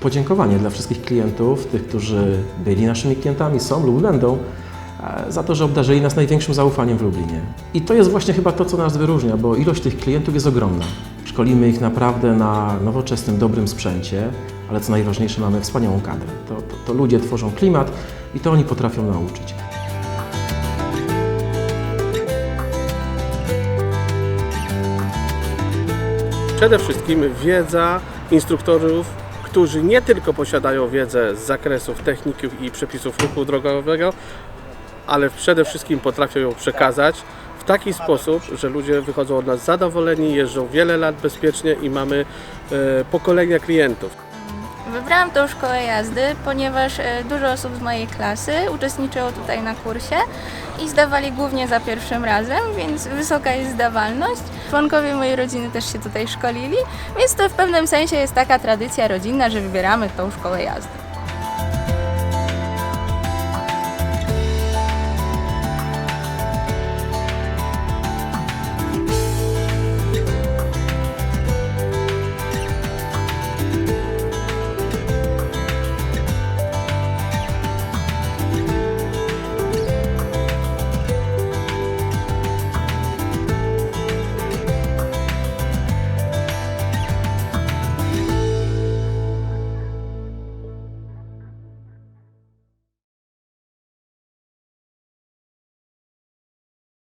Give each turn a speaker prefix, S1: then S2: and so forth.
S1: podziękowanie dla wszystkich klientów, tych, którzy byli naszymi klientami, są lub będą, e, za to, że obdarzyli nas największym zaufaniem w Lublinie. I to jest właśnie chyba to, co nas wyróżnia, bo ilość tych klientów jest ogromna. Szkolimy ich naprawdę na nowoczesnym, dobrym sprzęcie, ale co najważniejsze, mamy wspaniałą kadrę. To, to, to ludzie tworzą klimat i to oni potrafią nauczyć.
S2: Przede wszystkim wiedza instruktorów, którzy nie tylko posiadają wiedzę z zakresów techniki i przepisów ruchu drogowego, ale przede wszystkim potrafią ją przekazać w taki sposób, że ludzie wychodzą od nas zadowoleni, jeżdżą wiele lat bezpiecznie i mamy e, pokolenia klientów.
S3: Wybrałam tą szkołę jazdy, ponieważ e, dużo osób z mojej klasy uczestniczyło tutaj na kursie i zdawali głównie za pierwszym razem, więc wysoka jest zdawalność. Członkowie mojej rodziny też się tutaj szkolili, więc to w pewnym sensie jest taka tradycja rodzinna, że wybieramy tą szkołę jazdy.